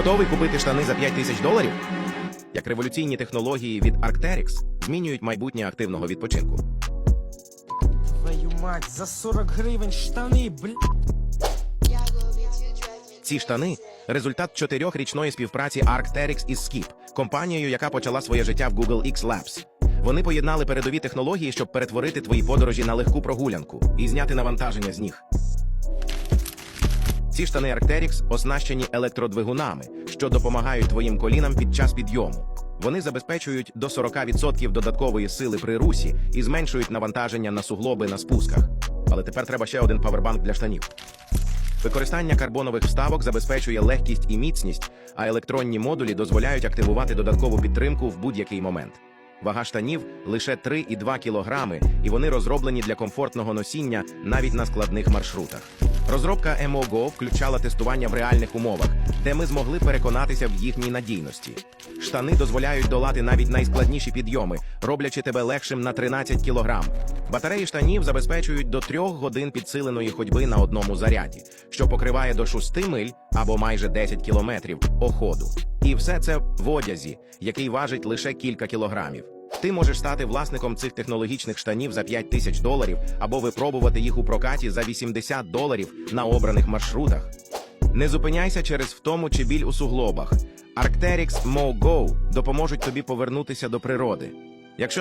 Готовий купити штани за 5 тисяч доларів? Як революційні технології від Arc'teryx змінюють майбутнє активного відпочинку. Твою мать, за 40 гривень штани, бля. Ці штани результат чотирьохрічної співпраці Arc'teryx із Skip, компанією, яка почала своє життя в Google X Labs. Вони поєднали передові технології, щоб перетворити твої подорожі на легку прогулянку і зняти навантаження з ніг. Ці штани Arc'teryx оснащені електродвигунами, що допомагають твоїм колінам під час підйому. Вони забезпечують до 40% додаткової сили при русі і зменшують навантаження на суглоби на спусках. Але тепер треба ще один павербанк для штанів. Використання карбонових вставок забезпечує легкість і міцність, а електронні модулі дозволяють активувати додаткову підтримку в будь-який момент. Вага штанів лише 3,2 кілограми, і вони розроблені для комфортного носіння навіть на складних маршрутах. Розробка MOGO включала тестування в реальних умовах, де ми змогли переконатися в їхній надійності. Штани дозволяють долати навіть найскладніші підйоми, роблячи тебе легшим на 13 кілограм. Батареї штанів забезпечують до 3 годин підсиленої ходьби на одному заряді, що покриває до 6 миль або майже 10 кілометрів оходу. І все це в одязі, який важить лише кілька кілограмів. Ти можеш стати власником цих технологічних штанів за 5 тисяч доларів або випробувати їх у прокаті за 80 доларів на обраних маршрутах. Не зупиняйся через втому чи біль у суглобах. Arc'teryx MoGo допоможуть тобі повернутися до природи. Якщо